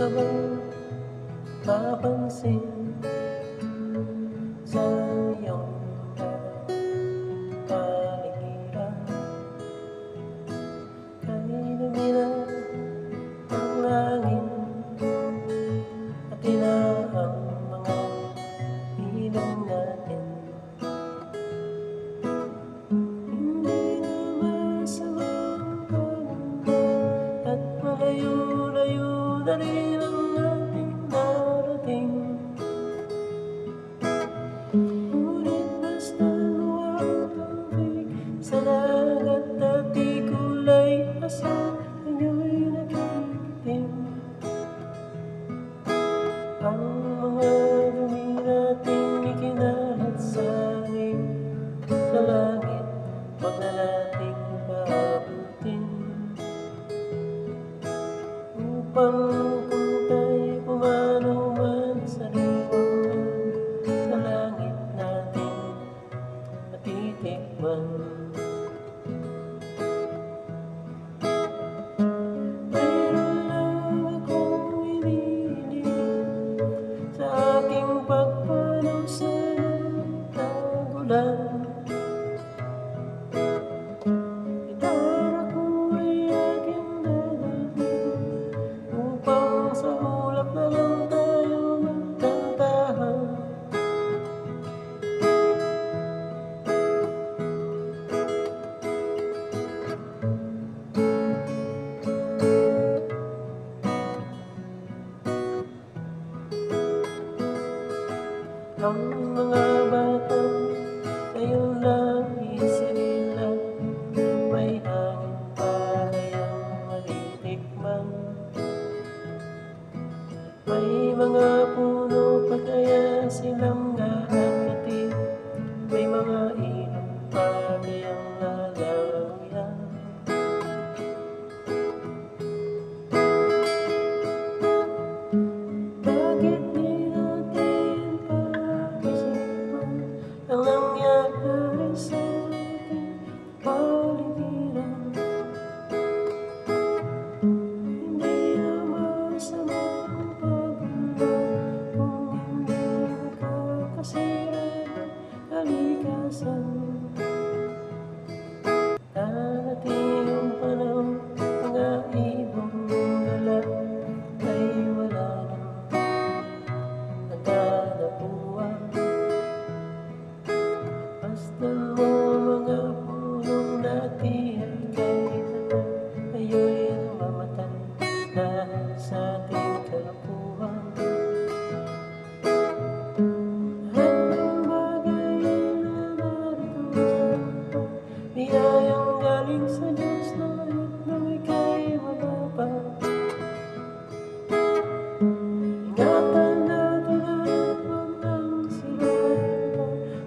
walang papansin sa iyong kapaligiran Kay lumina ang langit at ang Tayo'y pumanaw man sa liwangan Sa natin matitikman. Meron lang akong iniinip Sa aking pagpanaw sa tagulan. Gitara Ang mga batang ngayon lang isinila May hangin pa kayang malitikman May mga puno pa kaya silang gaakyatin May mga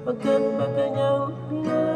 Pagkat ba kanyang lahat